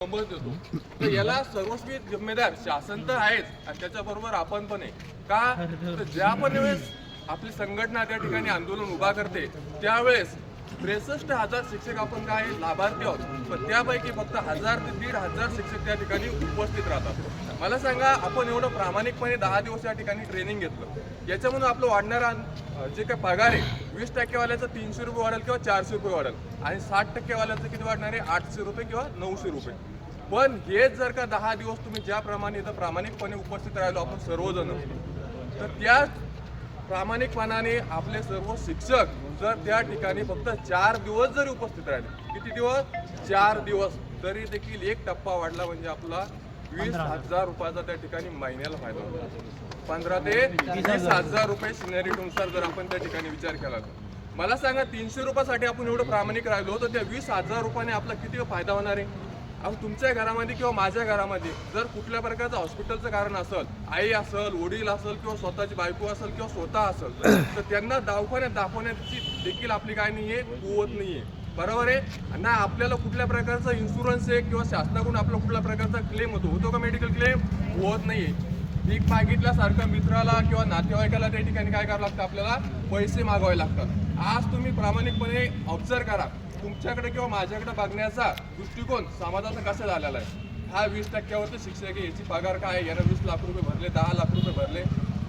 Number देतो तर याला सर्वस्वी जिम्मेदार शासन तर आहेच आणि त्याच्याबरोबर आपण पण आहे का? तर ज्या पण वेळेस आपली संघटना त्या ठिकाणी आंदोलन उभा करते त्यावेळेस त्रेसष्ट हजार शिक्षक आपण काय लाभार्थी आहोत? पण त्यापैकी फक्त हजार ते दीड हजार शिक्षक त्या ठिकाणी उपस्थित राहतात. मला सांगा आपण एवढं प्रामाणिकपणे दहा दिवस या ठिकाणी ट्रेनिंग घेतलं. याच्यामधून आपलं वाढणारा जे काय पगार आहे वीस टक्केवाल्याचं तीनशे रुपये वाढेल किंवा चारशे रुपये वाढेल. आणि साठ टक्केवाल्याचं किती वाढणार आहे? आठशे रुपये किंवा नऊशे रुपये. पण हेच जर का दहा दिवस तुम्ही ज्याप्रमाणे इथं प्रामाणिकपणे उपस्थित राहिलो आपण सर्वजण. तर त्याच प्रामाणिकपणाने आपले सर्व शिक्षक जर त्या ठिकाणी फक्त चार दिवस जरी उपस्थित राहिले किती दिवस? चार दिवस. तरी देखील एक टप्पा वाढला म्हणजे आपला वीस हजार. रुपयाचा त्या ठिकाणी महिन्याला फायदा होतो. पंधरा ते वीस हजार. रुपये सिनेरिटीनुसार जर आपण त्या ठिकाणी विचार केला तर. मला सांगा तीनशे रुपयासाठी आपण एवढं प्रामाणिक राहिलो तर त्या वीस हजार रुपयाने आपला किती फायदा होणार आहे? अहो तुमच्या घरामध्ये किंवा माझ्या घरामध्ये जर कुठल्या प्रकारचं हॉस्पिटलचं कारण असेल आई असेल वडील असेल किंवा स्वतःची बायको असेल किंवा स्वतः असेल तर त्यांना दवाखान्यात दाखवण्याची देखील आपली काय नाहीये कुवत नाहीये. बरोबर आहे? ना आपल्याला कुठल्या प्रकारचा इन्शुरन्स आहे किंवा शासनाकडून आपला कुठल्या प्रकारचा क्लेम होतो होतो का मेडिकल क्लेम होत नाहीये. भीक मागितल्यासारखं मित्राला किंवा नातेवाईकाला त्या ठिकाणी काय करावं लागतं आपल्याला? पैसे मागवावे लागतात. आज तुम्ही प्रामाणिकपणे ऑब्झर्व करा. तुमच्याकडे किंवा माझ्याकडे बघण्याचा दृष्टिकोन समाजाचा कसा झालेला आहे? हा वीस टक्क्यावरती शिक्षक आहे याची पगार काय? आहे? यानं वीस लाख रुपये भरले दहा लाख रुपये भरले.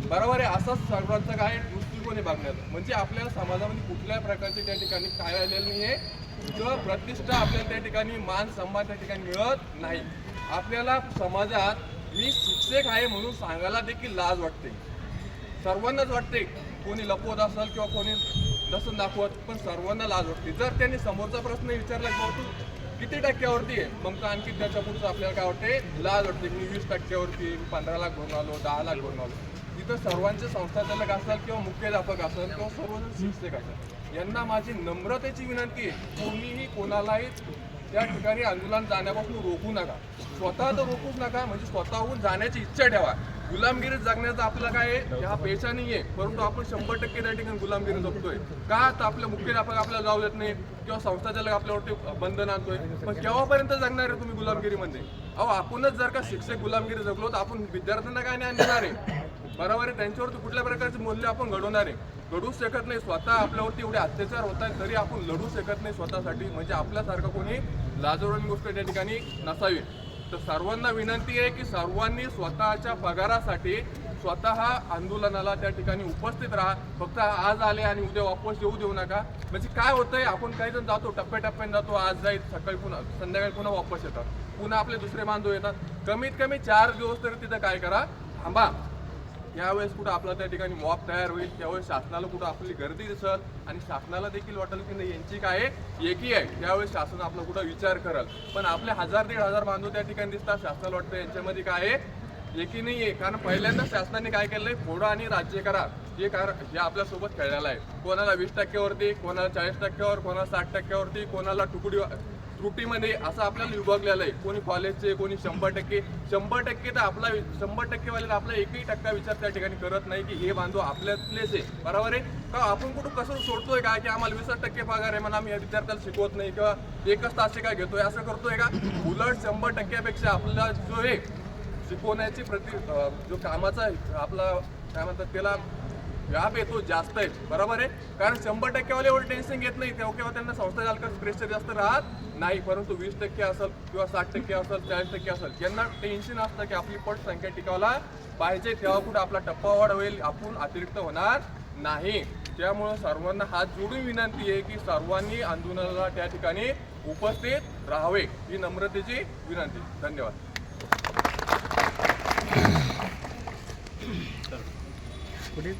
बरोबर आहे असाच सर्वांचा काय दृष्टिकोन आहे बघण्याचा म्हणजे आपल्याला समाजामध्ये कुठल्या प्रकारचे त्या ठिकाणी काय आलेलं नाही आहे किंवा प्रतिष्ठा आपल्याला त्या ठिकाणी मान सन्मान त्या ठिकाणी मिळत नाही. आपल्याला समाजात मी शिक्षक आहे म्हणून सांगायला देखील लाज वाटते. सर्वांनाच वाटते कोणी लपवत असेल किंवा कोणी नसून दाखवत पण सर्वांना लाज वाटते. जर त्यांनी समोरचा प्रश्न विचारला की तू किती टक्क्यावरती आहे? मग तर आणखी त्याच्या पुढचं आपल्याला काय वाटते लाज वाटते. मी वीस टक्क्यावरती मी पंधरा लाख भरून आलो दहा लाख भरून आलो. तिथं सर्वांचे संस्थाचालक असाल किंवा मुख्याध्यापक असाल किंवा सर्वजण शिक्षक असेल यांना माझी नम्रतेची विनंती आहे. कोणीही कोणालाही त्या ठिकाणी आंदोलन जाण्यापासून रोखू नका. स्वतः तर रोखूच नका म्हणजे स्वतःहून जाण्याची इच्छा ठेवा. गुलामगिरीत जगण्याचा आपला काय आहे? हा पेशा नाही आहे परंतु आपण शंभर टक्के त्या ठिकाणी गुलामगिरी जगतोय. का तर आपल्या मुख्याध्यापक आपल्याला जाऊ देत नाही? किंवा संस्थाचालक आपल्यावरती बंधन आणतोय? पण केव्हापर्यंत जगणार आहे तुम्ही गुलामगिरीमध्ये? अहो आपणच जर का शिक्षक गुलामगिरी जगलो तर आपण विद्यार्थ्यांना काय नाही आणणार आहे? बरोबर आहे? त्यांच्यावरती कुठल्या प्रकारचे मूल्य आपण घडवणार आहे? लढू शकत नाही. स्वतः आपल्यावरती एवढे अत्याचार होत आहेत तरी आपण लढू शकत नाही स्वतःसाठी. म्हणजे आपल्यासारखं कोणी लाजवणी गोष्ट त्या ठिकाणी नसावी. तर सर्वांना विनंती आहे की सर्वांनी स्वतःच्या पगारासाठी स्वतः आंदोलनाला त्या ठिकाणी उपस्थित राहा. फक्त आज आले आणि उद्या वापस येऊ देऊ नका. म्हणजे काय होतंय आपण काही जण जातो टप्प्याटप्प्याने जातो. आज जाईल सकाळी पुन्हा संध्याकाळी पुन्हा वापस येतात. पुन्हा आपले दुसरे बांधव येतात. कमीत कमी चार दिवस तरी तिथं काय करा थांबा. यावेळेस कुठं आपला त्या ठिकाणी मॉब तयार होईल त्यावेळेस शासनाला कुठं आपली गर्दी दिसल आणि शासनाला देखील वाटेल की नाही यांची काय आहे एकी आहे. त्यावेळेस शासन आपला कुठं विचार करल. पण आपले हजार दीड हजार बांधव त्या ठिकाणी दिसतात शासनाला वाटतं यांच्यामध्ये काय आहे? एकी नाही आहे. कारण पहिल्यांदा शासनाने काय केलंय? फोडा आणि राज्य करा हे कारण हे आपल्यासोबत खेळलेलं आहे. कोणाला वीस टक्क्यावरती कोणाला चाळीस टक्क्यावर कोणाला साठ टक्क्यावरती कोणाला तुकडी त्रुटीमध्ये असं आपल्याला विभागलेलं आहे. कोणी कॉलेजचे कोणी शंभर टक्के. शंभर टक्के तर आपला शंभर टक्केवाल्याला आपला एकही टक्का विचार त्या ठिकाणी करत नाही की हे बांधव आपल्यातलेच आहे. बरोबर आहे? का आपण कुठं कसं सोडतोय का? की आम्हाला वीस टक्के पगार आहे म्हणून आम्ही या विद्यार्थ्याला शिकवत नाही किंवा एकच तास काय घेतोय असं करतोय का? उलट शंभर टक्क्यापेक्षा आपला जो आहे शिकवण्याची प्रति जो कामाचा आपला काय म्हणतात त्याला व्याप येतो जास्त आहे बरोबर आहे? कारण शंभर टक्केवाले एवढं टेन्शन घेत नाही. तेव्हा केव्हा त्यांना संस्था चालकाचं प्रेशर जास्त राहत नाही. परंतु वीस टक्के असेल किंवा साठ टक्के असेल चाळीस टक्के असेल ज्यांना टेन्शन असतं की आपली पट संख्या टिकावला पाहिजे. तेव्हा कुठं आपला टप्पा वाढ होईल आपण अतिरिक्त होणार नाही. त्यामुळं सर्वांना हात जोडून विनंती आहे की सर्वांनी आंदोलनाला त्या ठिकाणी उपस्थित राहावे. ही नम्रतेची विनंती. धन्यवाद. कुठे?